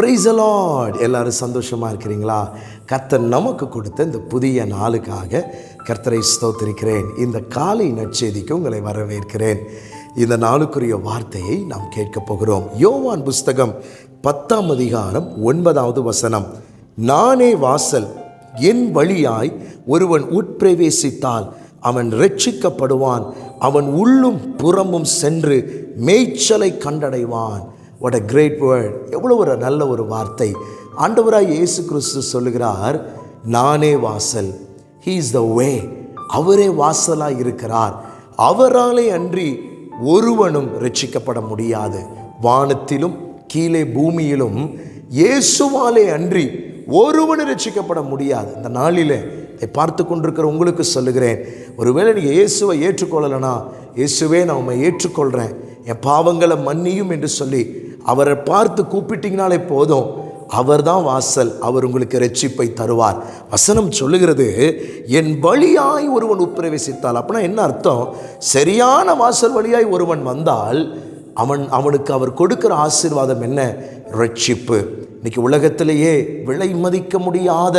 Price allot எல்லாரும் சந்தோஷமாக இருக்கிறீங்களா? கர்த்தர் நமக்கு கொடுத்த இந்த புதிய நாளுக்காக கர்த்தரை ஸ்தோத்திருக்கிறேன். இந்த காலை நற்செய்திக்கு உங்களை வரவேற்கிறேன். இந்த நாளுக்குரிய வார்த்தையை நாம் கேட்கப் போகிறோம். யோவான் புஸ்தகம் பத்தாம் அதிகாரம் ஒன்பதாவது வசனம். நானே வாசல் என் வழியாய் ஒருவன் உட்பிரவேசித்தால் அவன் ரட்சிக்கப்படுவான் அவன் உள்ளும் புறமும் சென்று மேய்ச்சலை கண்டடைவான். வாட் அ கிரேட் வேர்ட் எவ்வளோ ஒரு நல்ல ஒரு வார்த்தை. ஆண்டவராக இயேசு கிறிஸ்து சொல்லுகிறார் நானே வாசல். ஹீ இஸ் த வே அவரே வாசலாக இருக்கிறார். அவராலே அன்றி ஒருவனும் ரட்சிக்கப்பட முடியாது. வானத்திலும் கீழே பூமியிலும் இயேசுவாலே அன்றி ஒருவனும் ரட்சிக்கப்பட முடியாது. இந்த நாளிலே இதை பார்த்து கொண்டிருக்கிற உங்களுக்கு சொல்லுகிறேன். ஒருவேளை நீங்கள் இயேசுவை ஏற்றுக்கொள்ளலைனா இயேசுவே நான் உண்மை ஏற்றுக்கொள்கிறேன் என் பாவங்களை மன்னியும் என்று சொல்லி அவரை பார்த்து கூப்பிட்டீங்கனாலே போதும். அவர் தான் வாசல். அவர் உங்களுக்கு ரட்சிப்பை தருவார். வசனம் சொல்லுகிறது என் வழியாய் ஒருவன் உட்பிரவேசித்தால். அப்படின்னா என்ன அர்த்தம்? சரியான வாசல் வழியாய் ஒருவன் வந்தால் அவன் அவனுக்கு அவர் கொடுக்கிற ஆசீர்வாதம் என்ன? ரட்சிப்பு இன்னைக்கு உலகத்திலேயே விலை மதிக்க முடியாத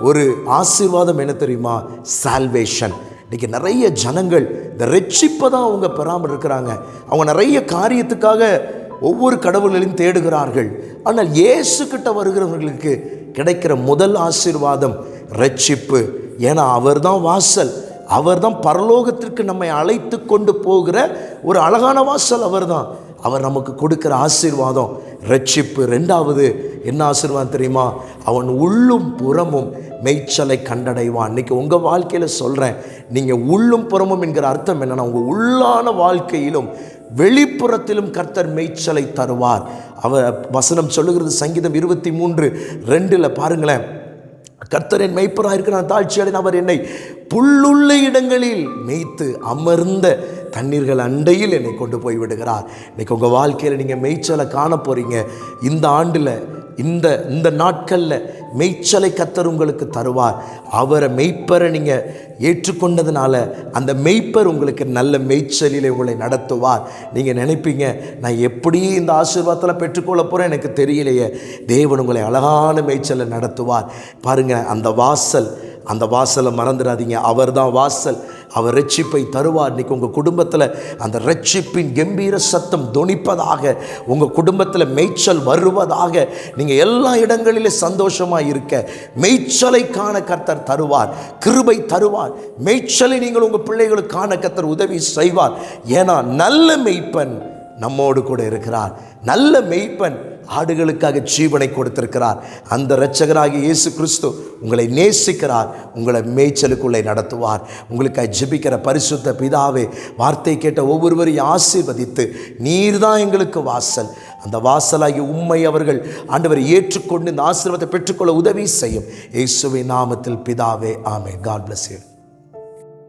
ஒரு ஆசீர்வாதம் என்ன தெரியுமா? சால்வேஷன் இன்னைக்கு நிறைய ஜனங்கள் இந்த ரட்சிப்பை தான் அவங்க பெறாமல் இருக்கிறாங்க. அவங்க நிறைய காரியத்துக்காக ஒவ்வொரு கடவுள்களையும் தேடுகிறார்கள். ஆனால் இயேசு கிட்ட வருகிறவர்களுக்கு கிடைக்கிற முதல் ஆசீர்வாதம் ரட்சிப்பு ஏன்னா அவர் தான் வாசல். அவர் தான் பரலோகத்திற்கு நம்மை அழைத்து கொண்டு போகிற ஒரு அழகான வாசல் அவர் தான் அவர் நமக்கு கொடுக்குற ஆசீர்வாதம் ரட்சிப்பு ரெண்டாவது என்ன ஆசீர்வாதம் தெரியுமா? அவன் உள்ளும் புறமும் மெய்ச்சலை கண்டடைவான். இன்றைக்கி உங்கள் வாழ்க்கையில் சொல்கிறேன் நீங்கள் உள்ளும் புறமும் என்கிற அர்த்தம் என்னென்னா உங்கள் உள்ளான வாழ்க்கையிலும் வெளிப்புறத்திலும் கர்த்தர் மெய்ச்சலை தருவார். அவர் வசனம் சொல்லுகிறது சங்கீதம் இருபத்தி மூன்று ரெண்டில் பாருங்களேன். கர்த்தரின் மெய்ப்பராக இருக்கிறான் தாழ்ச்சியடைன் அவர் என்னை புல்லுள்ள இடங்களில் மேய்த்து அமர்ந்த தண்ணீர்கள் அண்டையில் என்னை கொண்டு போய் விடுகிறார். இன்றைக்கி உங்கள் வாழ்க்கையில் நீங்கள் மேய்ச்சலை காண போகிறீங்க இந்த ஆண்டில் இந்த இந்த நாட்களில் மெய்ச்சலை கத்தர் உங்களுக்கு தருவார். அவரை மெய்ப்பரை நீங்கள் ஏற்றுக்கொண்டதுனால அந்த மெய்ப்பர் உங்களுக்கு நல்ல மெய்ச்சலிலே உங்களை நடத்துவார். நீங்கள் நினைப்பீங்க நான் எப்படி இந்த ஆசீர்வாதத்தில் பெற்றுக்கொள்ள போகிறேன் எனக்கு தெரியலையே. தேவன் உங்களை அழகான மெய்ச்சலை நடத்துவார். பாருங்கள் அந்த வாசல் அந்த வாசலை மறந்துடாதீங்க. அவர் தான் வாசல். அவர் ரட்சிப்பை தருவார். இன்றைக்கி உங்கள் குடும்பத்தில் அந்த ரட்சிப்பின் கம்பீர சத்தம் தொனிப்பதாக உங்கள் குடும்பத்தில் மேய்ச்சல் வருவதாக நீங்கள் எல்லா இடங்களிலும் சந்தோஷமாக இருக்க மேய்ச்சலை காண கர்த்தர் தருவார் கிருபை தருவார். மேய்ச்சலை நீங்கள் உங்கள் பிள்ளைகளுக்கு காண கர்த்தர் உதவி செய்வார். ஏன்னா நல்ல மெய்ப்பன் நம்மோடு கூட இருக்கிறார். நல்ல மெய்ப்பன் ஆடுகளுக்காக ஜீவனை கொடுத்திருக்கிறார். அந்த இரட்சகராகிய இயேசு கிறிஸ்து உங்களை நேசிக்கிறார். உங்களை மேய்ச்சலுக்குள்ளே நடத்துவார். உங்களுக்காக ஜெபிக்கிற பரிசுத்த பிதாவே வார்த்தை கேட்ட ஒவ்வொருவரையும் ஆசீர்வதித்து நீர்தான் எங்களுக்கு வாசல். அந்த வாசலாகி உண்மை அவர்கள் ஆண்டவரை ஏற்றுக்கொண்டு இந்த ஆசீர்வாதத்தை பெற்றுக்கொள்ள உதவி செய்யும். இயேசுவின் நாமத்தில் பிதாவே ஆமே காட் பிளஸ் யூ